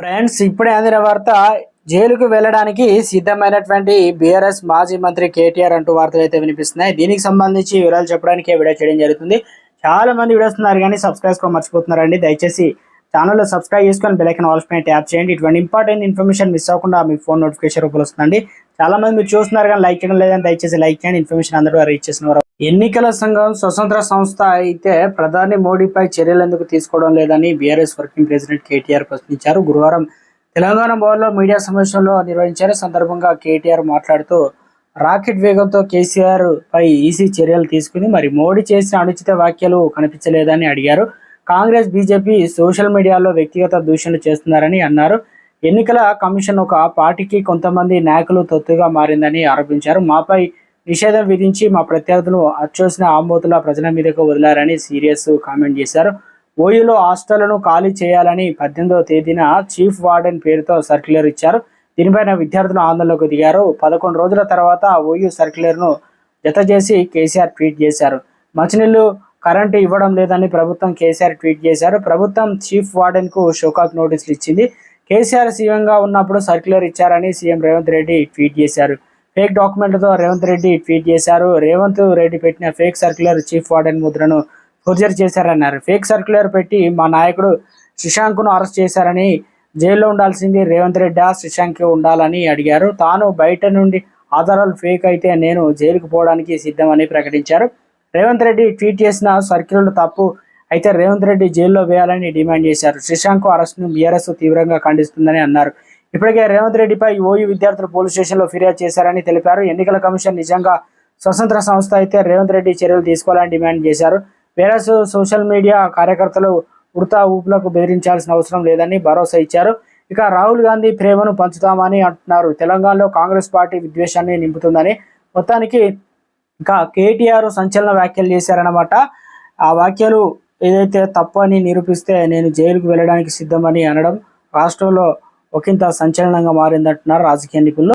Friends ఇప్పుడే అందిన వార్త జైలుకు వెళ్ళడానికి సిద్ధమైనటువంటి బీఆర్ఎస్ మాజీ మంత్రి కేటీఆర్ అంటూ వార్తలు అయితే వినిపిస్తున్నాయి. దీనికి సంబంధించి వివరాలు చెప్పడానికి వీడియో చేయడం జరుగుతుంది. చాలా మంది వీడియోస్తున్నారు కానీ సబ్స్క్రైబ్ కూడా మర్చిపోతున్నారండి. దయచేసి ఛానల్లో సబ్స్క్రైబ్ చేసుకొని బెలైకన్ ఆల్స్ పైన ట్యాప్ చేయండి. ఇటువంటి ఇంపార్టెంట్ ఇన్ఫర్మేషన్ మిస్ అవ్వకుండా మీ ఫోన్ నోటిఫికేషన్ రూపంలో వస్తుందండి. చాలా మంది మీరు చూస్తున్నారు కానీ లైక్ చేయడం లేదని దయచేసి లైక్ చేయండి. ఇన్ఫర్మేషన్ అందరూ రీచ్ చేసిన వారు ఎన్నికల సంఘం స్వతంత్ర సంస్థ అయితే ప్రధాని మోడీపై చర్యలు ఎందుకు తీసుకోవడం లేదని బీఆర్ఎస్ వర్కింగ్ ప్రెసిడెంట్ కేటీఆర్ ప్రశ్నించారు. గురువారం తెలంగాణ భవన్లో మీడియా సమావేశంలో నిర్వహించారు. సందర్భంగా కేటీఆర్ మాట్లాడుతూ రాకెట్ వేగంతో కేసీఆర్ పై ఈసీ చర్యలు తీసుకుని మరి మోడీ చేసిన అనుచిత వ్యాఖ్యలు కనిపించలేదని అడిగారు. కాంగ్రెస్ బీజేపీ సోషల్ మీడియాలో వ్యక్తిగత దూషణలు చేస్తున్నారని అన్నారు. ఎన్నికల కమిషన్ ఒక పార్టీకి కొంతమంది నాయకులు తొత్తుగా మారిందని ఆరోపించారు. మాపై నిషేధం విధించి మా ప్రత్యర్థులు అచ్చోసిన ఆమోతుల ప్రజల మీదకు వదిలారని సీరియస్ కామెంట్ చేశారు. ఓయూలో హాస్టళ్ళను ఖాళీ చేయాలని పద్దెనిమిదవ తేదీన చీఫ్ వార్డెన్ పేరుతో సర్క్యులర్ ఇచ్చారు. దీనిపైన విద్యార్థులు ఆందోళనకు దిగారు. పదకొండు రోజుల తర్వాత ఓయూ సర్క్యులర్ను జత చేసి కేసీఆర్ ట్వీట్ చేశారు. మంచినీళ్ళు కరెంటు ఇవ్వడం లేదని ప్రభుత్వం కేసీఆర్ ట్వీట్ చేశారు. ప్రభుత్వం చీఫ్ వార్డెన్కు షోకాక్ నోటీసులు ఇచ్చింది. కేసీఆర్ సీఎంగా ఉన్నప్పుడు సర్క్యులర్ ఇచ్చారని సీఎం రేవంత్ రెడ్డి ట్వీట్ చేశారు. ఫేక్ డాక్యుమెంట్లతో రేవంత్ రెడ్డి ట్వీట్ చేశారు. రేవంత్ రెడ్డి పెట్టిన ఫేక్ సర్క్యులర్ చీఫ్ వార్డెన్ ముద్రను ఫోర్జరీ చేశారన్నారు. ఫేక్ సర్క్యులర్ పెట్టి మా నాయకుడు శశాంక్ను అరెస్ట్ చేశారని జైల్లో ఉండాల్సింది రేవంత్ రెడ్డి శశాంక్ ఉండాలని అడిగారు. తాను బయట నుండి ఆధారాలు ఫేక్ అయితే నేను జైలుకు పోవడానికి సిద్ధమని ప్రకటించారు. రేవంత్ రెడ్డి ట్వీట్ చేసిన సర్క్యులర్ తప్పు అయితే రేవంత్ రెడ్డి జైల్లో వేయాలని డిమాండ్ చేశారు. శ్రీశాంక్ అరెస్ట్ను బీఆర్ఎస్ తీవ్రంగా ఖండిస్తుందని అన్నారు. ఇప్పటికే రేవంత్ రెడ్డిపై ఓయూ విద్యార్థులు పోలీస్ స్టేషన్లో ఫిర్యాదు చేశారని తెలిపారు. ఎన్నికల కమిషన్ నిజంగా స్వతంత్ర సంస్థ అయితే రేవంత్ రెడ్డి చర్యలు తీసుకోవాలని డిమాండ్ చేశారు. వేరస్ సోషల్ మీడియా కార్యకర్తలు ఉడతా ఊపులకు బెదిరించాల్సిన అవసరం లేదని భరోసా ఇచ్చారు. ఇక రాహుల్ గాంధీ ప్రేమను పంచుతామని అంటున్నారు. తెలంగాణలో కాంగ్రెస్ పార్టీ విద్వేషాన్ని నింపుతుందని మొత్తానికి ఇంకా కేటీఆర్ సంచలన వ్యాఖ్యలు చేశారన్నమాట. ఆ వ్యాఖ్యలు ఏదైతే తప్పని అని నిరూపిస్తే నేను జైలుకు వెళ్ళడానికి సిద్ధమని అనడం రాష్ట్రంలో ఒకంత సంచలనంగా మారిందంటున్నారు రాజకీయ నిపుణులు.